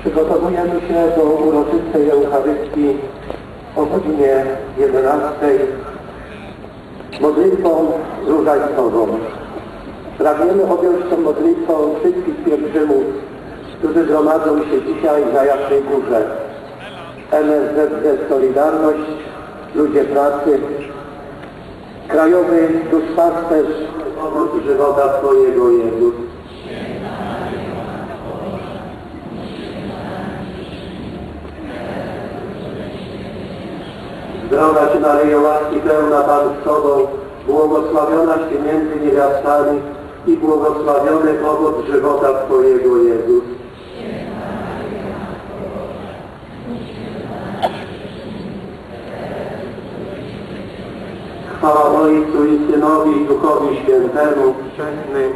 Przygotowujemy się do uroczystej Eucharystii o godzinie 11 modlitwą różańcową. Pragniemy objąć tą modlitwą wszystkich pielgrzymów, którzy gromadzą się dzisiaj na Jasnej Górze. NSZZ Solidarność, Ludzie Pracy, Krajowy Duszpasterz Żywota Twojego Jezus. Zdrowaś Maryjo, łaski pełna Pan z Tobą, błogosławionaś Ty między niewiastami i błogosławiony owoc żywota Twojego Jezus. Chwała Ojcu i Synowi i Duchowi Świętemu, wczesny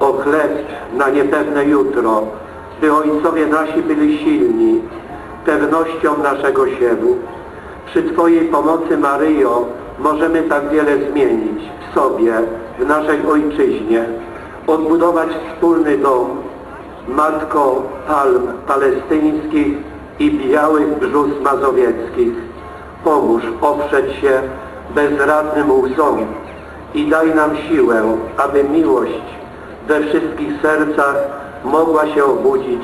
ochleb na niepewne jutro, by ojcowie nasi byli silni, pewnością naszego siewu. Przy Twojej pomocy, Maryjo, możemy tak wiele zmienić w sobie, w naszej ojczyźnie, odbudować wspólny dom, Matko Palm Palestyńskich i Białych Brzus Mazowieckich. Pomóż oprzeć się bezradnym łzom i daj nam siłę, aby miłość we wszystkich sercach mogła się obudzić,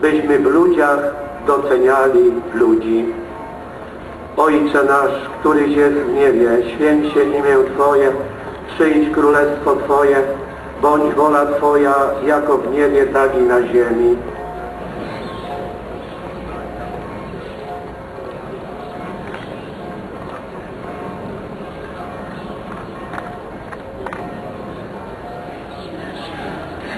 byśmy w ludziach doceniali ludzi. Ojcze nasz, któryś jest w niebie, święć się imię Twoje, przyjdź królestwo Twoje, bądź wola Twoja, jako w niebie, tak i na ziemi.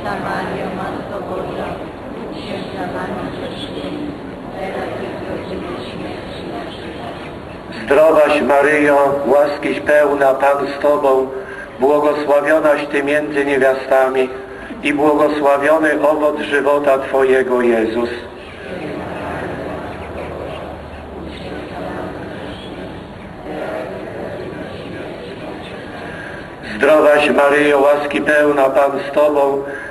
Święta Maryjo, Matko Boża, grzesznych, teraz i w godzinę śmierci naszej. Zdrowaś Maryjo, łaskiś pełna, Pan z Tobą, błogosławionaś Ty między niewiastami i błogosławiony owoc żywota Twojego, Jezus. Zdrowaś Maryjo, łaski pełna, Pan z Tobą,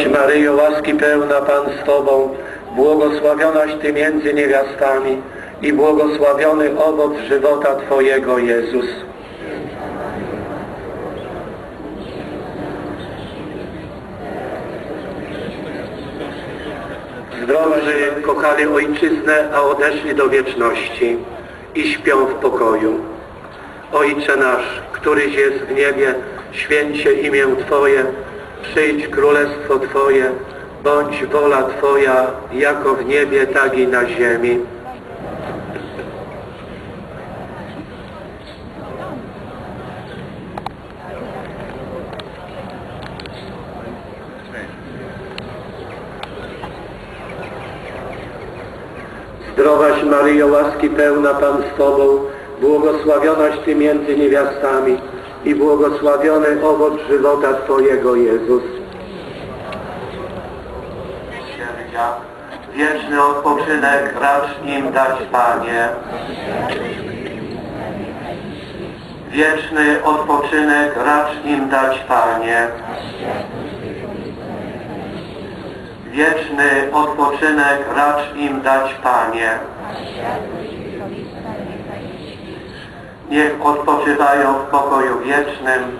Zdrowaś Maryjo, łaski pełna, Pan z Tobą, błogosławionaś Ty między niewiastami i błogosławiony owoc żywota Twojego, Jezus. Zdrowaś, kochali Ojczyznę, a odeszli do wieczności i śpią w pokoju. Ojcze nasz, któryś jest w niebie, święć się imię Twoje, przyjdź królestwo Twoje, bądź wola Twoja, jako w niebie, tak i na ziemi. Zdrowaś Maryjo, łaski pełna Pan z Tobą, błogosławionaś Ty między niewiastami i błogosławiony owoc żywota Twojego, Jezus. Wieczny odpoczynek racz im dać, Panie. Wieczny odpoczynek racz im dać, Panie. Wieczny odpoczynek racz im dać, Panie. Niech odpoczywają w pokoju wiecznym.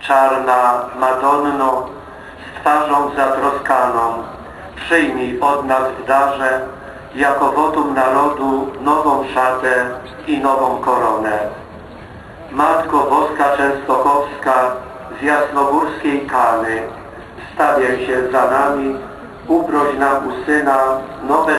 Czarna Madonno, z twarzą zatroskaną, przyjmij od nas w darze, jako wotum narodu, nową szatę i nową koronę. Matko Boska Częstochowska z Jasnogórskiej Kany, stawiaj się za nami, uproś nam u Syna nowe...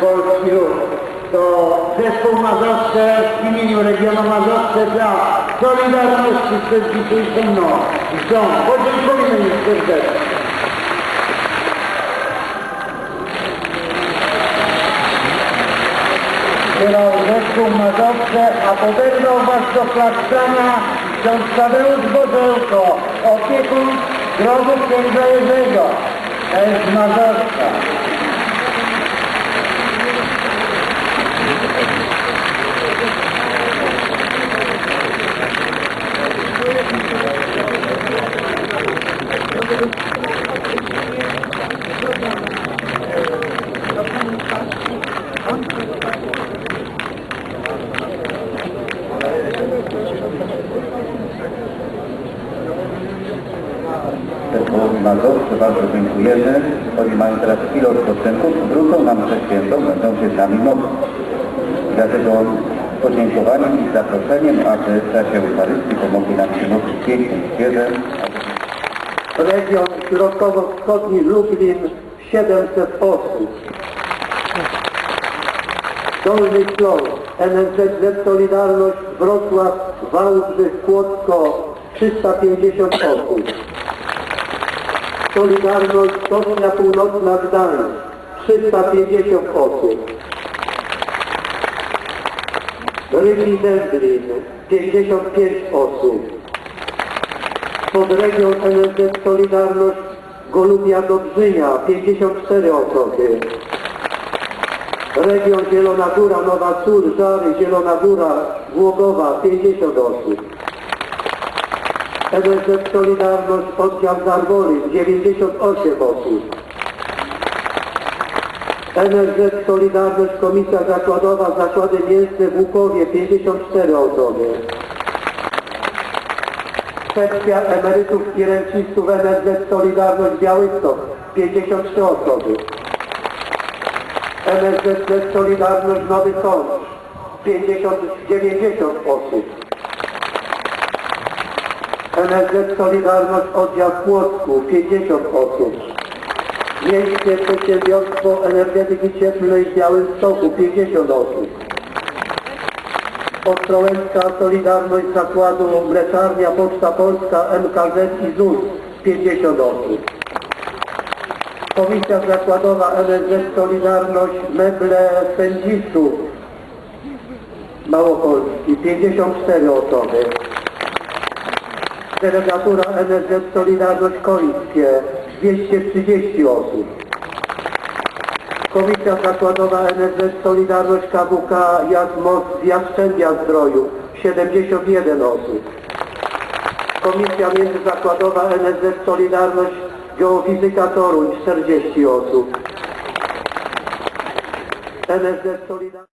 Polski Ruch. To zespół Mazowsze w imieniu regionu Mazowsze dla Solidarności z dzisiejszą rząd. Podziękujmy im serdecznie. Grał zespół Mazowsze, a podegrał was do klaszczana ksiądz Tadeusz Bożełko, opiekun grobu księdza Jerzego. To jest Mazowska. Bardzo dziękujemy. Oni mają teraz chwilę odpoczynku, wrócą nam ze świętą, będą się z nami modlić. Dlatego podziękowaniem i zaproszeniem, aby w czasie Eucharystii pomogli nam się modlić pięknym śpiewem, Region Środkowo-Wschodni Lublin 700 osób. Dolny Śląsk, NSZZ Solidarność, Wrocław, Wałbrzych, Kłodzko 350 osób. Solidarność Stocznia Północna Gdańsk 350 osób. Rybnik Dęblin 55 osób. Podregion NSZ Solidarność Golubia Dobrzynia 54 osoby. Region Zielona Góra, Nowa Sól, Żary, Zielona Góra, Głogowa 50 osób. NSZ Solidarność Oddział Zarwolin 98 osób. NSZ Solidarność Komisja Zakładowa Zakłady Mięsne w Łukowie 54 osoby. Sekcja emerytów i rencistów NSZ Solidarność Białystok 53 osoby. NSZ Solidarność Nowy Sącz 50, 90 osób. NSZ Solidarność Oddział Płocku 50 osób. Miejskie Przedsiębiorstwo Energetyki Cieplnej Białymstoku 50 osób. Ostrołęcka Solidarność Zakładu Mleczarnia Poczta Polska MKZ i ZUS 50 osób. Komisja Zakładowa NSZ Solidarność Meble Sędzistów Małopolski 54 osoby. Delegatura NSZ Solidarność Kolickie 230 osób. Komisja Zakładowa NSZ Solidarność KWK Jasmos z Jastrzębia Zdroju 71 osób. Komisja Międzyzakładowa NSZ Solidarność Geofizyka Toruń 40 osób. Solidarność